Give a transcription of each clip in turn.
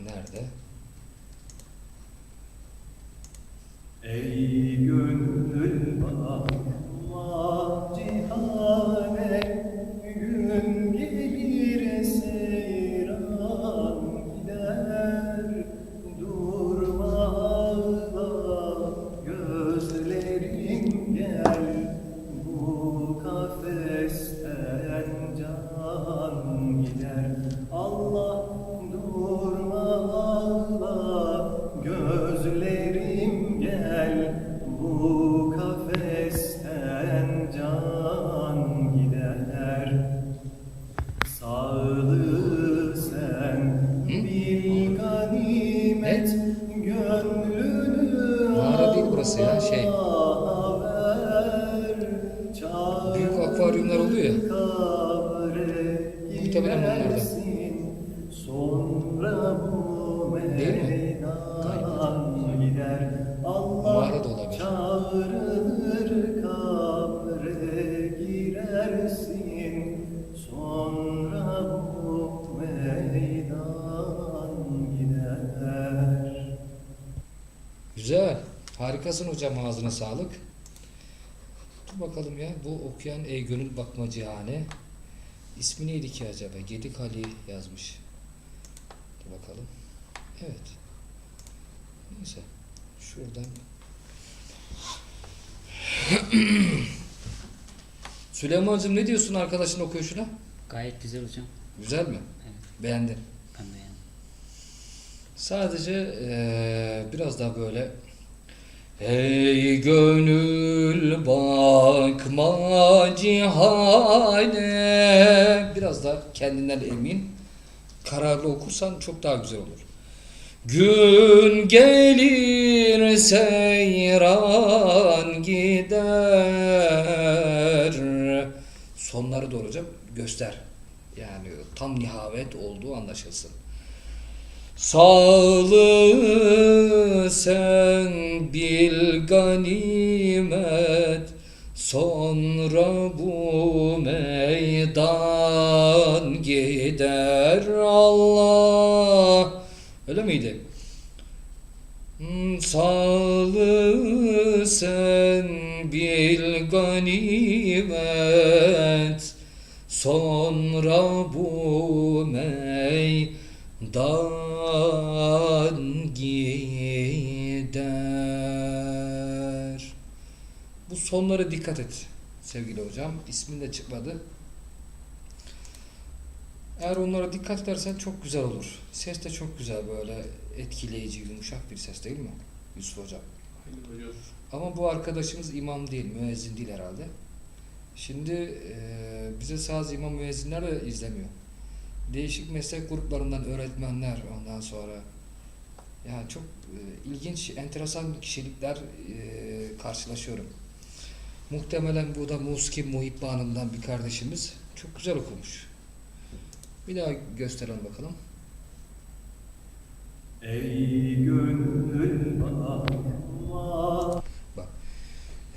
Nerede? Ey akvaryumlar oluyor ya. Muhtemelen bu Değil mi? Mağara da olabilir. çağırır kabre girersin Sonra bu meydan gider Güzel. Harikasın hocam ağzına sağlık. Dur bakalım ya bu okuyan ey gönül bakma cihane. İsmi neydi ki acaba? Gedik Ali yazmış. Dur bakalım. Evet. Neyse. Şuradan. Süleyman'cığım ne diyorsun arkadaşın okuyuşuna? Gayet güzel hocam. Güzel mi? Evet. Beğendin. Ben beğendim. Sadece eee, biraz daha böyle Ey gönül bakma cihane Biraz da kendinden emin kararlı okursan çok daha güzel olur. Gün gelir seyran gider Sonları doğru hocam göster. Yani tam nihavet olduğu anlaşılsın. Sağlığı sen bil ganimet Sonra bu meydan gider Allah Öyle miydi? Hmm, Sağlığı sen bil ganimet Sonra bu meydan gider. Bu sonlara dikkat et sevgili hocam. İsmin de çıkmadı. Eğer onlara dikkat edersen çok güzel olur. Ses de çok güzel böyle etkileyici, yumuşak bir ses değil mi Yusuf hocam? Ama bu arkadaşımız imam değil, müezzin değil herhalde. Şimdi eee, bize saz imam müezzinler de izlemiyor. Değişik meslek gruplarından öğretmenler ondan sonra yani çok eee, ilginç, enteresan kişilikler eee, karşılaşıyorum. Muhtemelen bu da Muski Muhibban'ından bir kardeşimiz. Çok güzel okumuş. Bir daha gösterelim bakalım. Ey gönül bakma Bak.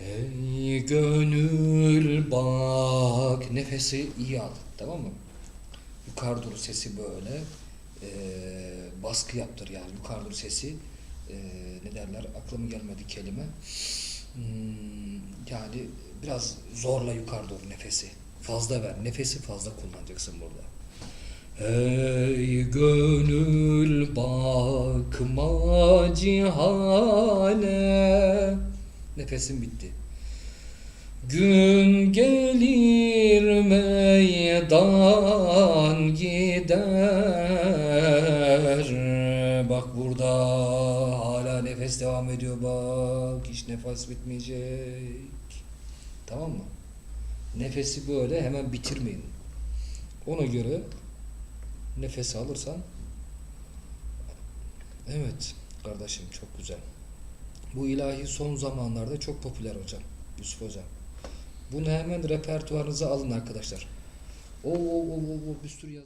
Ey gönül bak. Nefesi iyi al. Tamam mı? Yukarı doğru sesi böyle eee, baskı yaptır yani. Yukarı doğru sesi. Eee, ne derler? Aklıma gelmedi kelime. Hmm, yani biraz zorla yukarı doğru nefesi. Fazla ver. Nefesi fazla kullanacaksın burada. Ey gönül bakma cihane. Nefesim bitti. Gün gelir meydan burada hala nefes devam ediyor bak Hiç nefes bitmeyecek Tamam mı? Nefesi böyle hemen bitirmeyin. Ona göre nefes alırsan Evet kardeşim çok güzel. Bu ilahi son zamanlarda çok popüler hocam. Yusuf hocam. Bunu hemen repertuarınıza alın arkadaşlar. Oo, oo, oo, oo, bir sürü yaz.